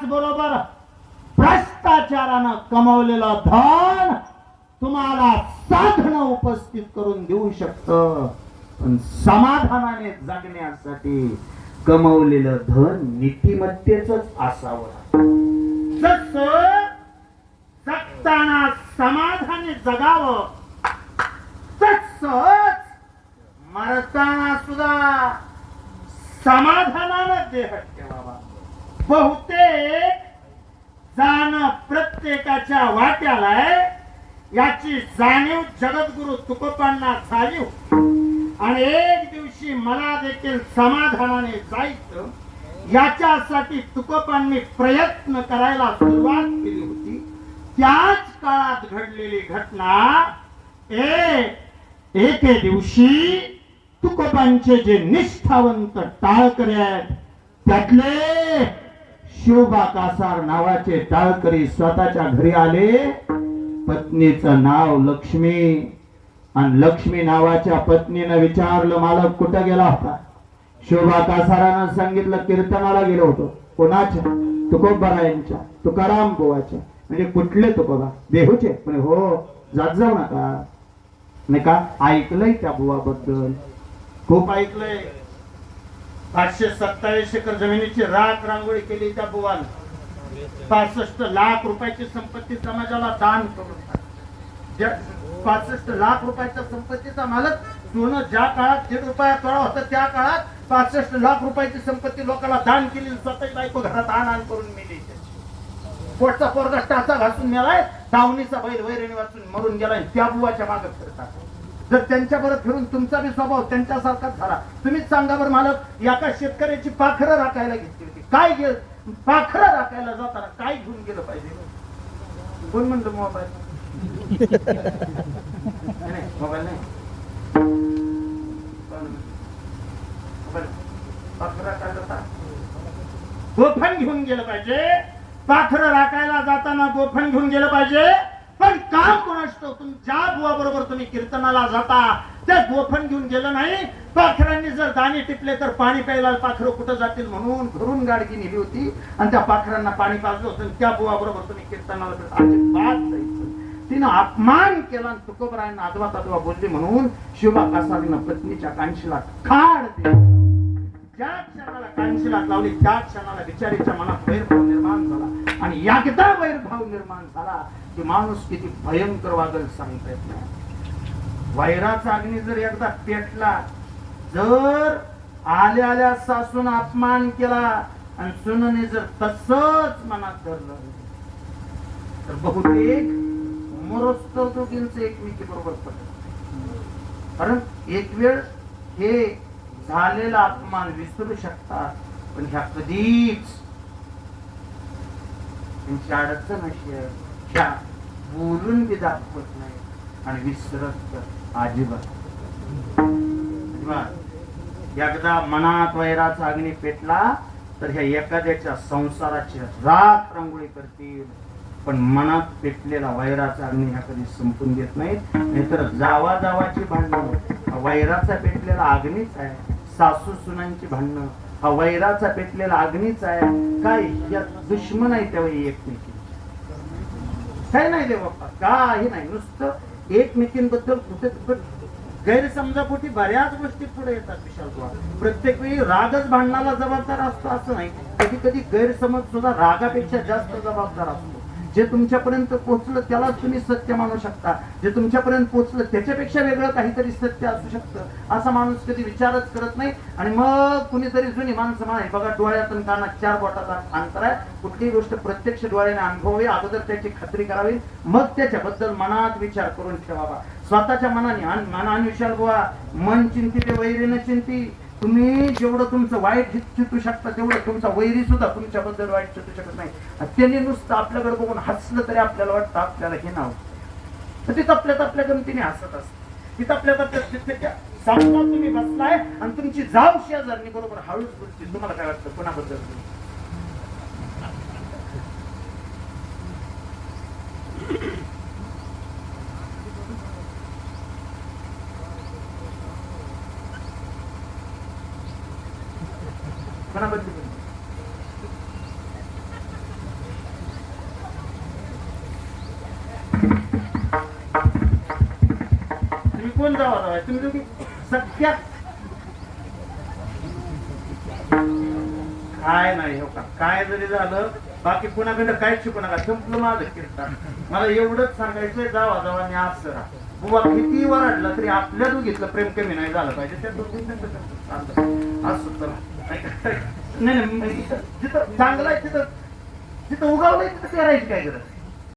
त्याचबरोबर भ्रष्टाचारानं कमवलेलं धन तुम्हाला साधन उपस्थित करून देऊ शकत. पण समाधानाने जगण्यासाठी कमवलेलं धन नीतिमत्तेच असावं जस जगताना समाधाने जगावं तसंच मरताना सुद्धा समाधानानं देह ठेवावा. बहुतेक जाण प्रत्येकाच्या वाट्याला आहे. याची जाणीव जगद्गुरु तुकोपांना झाली आणि एक दिवशी मला देखील समाधानाने जायचं. याच्यासाठी तुकोपांनी प्रयत्न करायला सुरुवात केली होती. त्याच काळात घडलेली घटना ए एके दिवशी तुकोपांचे जे निष्ठावंत टाळकरे आहेत त्यातले शिवबा कासार नावाचे टाळकरी स्वतःच्या घरी आले. पत्नीचं नाव लक्ष्मी. आणि लक्ष्मी नावाच्या पत्नीनं विचारलं मालक कुठं गेला होता? शोभा कासारानं सांगितलं कीर्तनाला गेलो होतो. कोणाच्या? तुकोबरायांच्या. तुकाराम गोवाच्या म्हणजे कुठले तुकोबा? देहूचे. म्हणे हो जात जाऊ नका. नाही का? ऐकलंय त्या बुवाबद्दल. खूप ऐकलंय. पाचशे सत्तावीस एकर जमिनीची राख रांगोळी केली त्या बुवानं. पासष्ट लाख रुपयाची संपत्ती समाजाला दान करून पासष्ट लाख रुपयाच्या संपत्तीचा मालक सोनं ज्या काळात दीड रुपया तोळा होता त्या काळात पासष्ट लाख रुपयाची संपत्ती लोकांना दान केली स्वतःची बायको घरात आण आण करून मिली पोटचा पोरगा टाचा घासून मेलाय दावणीचा बैल वैरणी वाचून मरून गेलाय त्या बुवाच्या मागत करतात जर त्यांच्या बरोबर फिरून तुमचा बी स्वभाव त्यांच्यासारखाच झाला तुम्हीच सांगा बरं मालक एका शेतकऱ्याची पाखरं राखायला घेतली होती. काय गे पाखरं राखायला जाताना काय घेऊन गेलं पाहिजे? कोण म्हणलं मोबाईल? नाही मोबाईल नाही. पाखरं जाता? गोफण घेऊन गेलं पाहिजे. पाखरं राखायला जाताना गोफण घेऊन गेलं पाहिजे. काम कोणाष्ट तुम ज्या बुवा बरोबर तुम्ही कीर्तनाला जाता ते गोफण घेऊन गेलं नाही? पाखरांनी जर दाणे टिपले तर पाणी प्यायला पाखरं कुठं जातील म्हणून? घरून गाडगी नेली होती आणि त्या पाखरांना पाणी पाजलं होतं त्या बुवा बरोबर तुम्ही कीर्तनाला अजिबात जायचं तिनं अपमान केला आणि तुकोबरायांना आदवा तादवा बोलली म्हणून शिवबा कासारीनं पत्नीच्या कांशीला खाड दिली. ज्या क्षणाला कांशीला लावली त्या क्षणाला बिचारीच्या मनात गैरभाव निर्माण झाला. आणि एकदा वैरभाव निर्माण झाला की माणूस किती भयंकर वागल सांगता येत नाही. वैराचा अग्नी जर एकदा पेटला जर आल्या आल्या सासून अपमान केला आणि सुनने जर तसच मनात धरलं तर बहुतेक मरोस्तव दोघींचं एकमेकी बरोबर पडत. कारण एक वेळ हे झालेला अपमान विसरू शकतात पण ह्या कधीच तुमची अडचण अशी आहे ह्या बोलून बी दाखवत नाही. आणि विसरत अजिबात. एकदा मनात वैराचा अग्नी पेटला तर ह्या एखाद्याच्या संसाराची रात रांगोळी करतील. पण मनात पेटलेला वैराचा अग्नी ह्या कधी संपून देत नाहीत नाहीतर जावा जावाची भांडणं वैराचा पेटलेला अग्नीच आहे. सासू सुनांची भांडणं. हा वैराचा पेटलेला अग्नीच आहे. काय या दुश्मन आहे त्यावेळी एकमेकी काय नाही देव बाप्पा काही नाही. नुसतं एकमेकींबद्दल कुठे गैरसमजापोटी बऱ्याच गोष्टी पुढे येतात विशाल बुवा. प्रत्येक वेळी रागच भांडणाला जबाबदार असतो असं नाही. कधी कधी गैरसमज सुद्धा रागापेक्षा जास्त जबाबदार असतो. जे तुमच्यापर्यंत पोहोचलं त्यालाच तुम्ही सत्य मानू शकता. जे तुमच्यापर्यंत पोहोचलं त्याच्यापेक्षा वेगळं काहीतरी सत्य असू शकतं. असा माणूस कधी विचारच करत नाही. आणि मग कुणीतरी जुनी माणसं म्हणाय बघा डोळ्यात कानात चार बोटाचा अंतर आहे. कुठलीही गोष्ट प्रत्यक्ष डोळ्याने अनुभवावी अगोदर त्याची खात्री करावी. मग त्याच्याबद्दल मनात विचार करून ठेवावा. स्वतःच्या मनाने आणि मनाने विचार बुवा. मन चिंती ते वैरीनं चिंती. तुम्ही जेवढं तुमचं वाईट चितू शकता तेवढं तुमचा वैरी सुद्धा तुमच्याबद्दल वाईट चितू शकत नाही. आणि त्यांनी नुसतं आपल्याकडे बघून हसलं तरी आपल्याला वाटतं आपल्याला हे नाव. तर तिथं आपल्या आपल्या गमतीने हसत असत तिथं आपल्या आपल्या तिथे सामना तुम्ही बसलाय आणि तुमची जाव शेजारणी बरोबर हळूच बोलते तुम्हाला काय वाटतं? कोणाबद्दल? तुम्ही मनामध्ये तुम्ही कोण जावा जावा? तुम्ही तुम्ही सत्यात काय नाही हो का? काय जरी झालं बाकी कोणाकडे काहीच शिकू नका. संपलं माझं कीर्तन. मला एवढंच सांगायचंय जावा जावा आणि आज सरा बुवा किती वराडला तरी आपल्या दोघीतलं प्रेम कमी नाही झालं पाहिजे. त्या दोघी आज सुद्धा नाही नाही नाही जिथं चांगलं आहे तिथं तिथं उगावलंय तिथं करायची काय गरज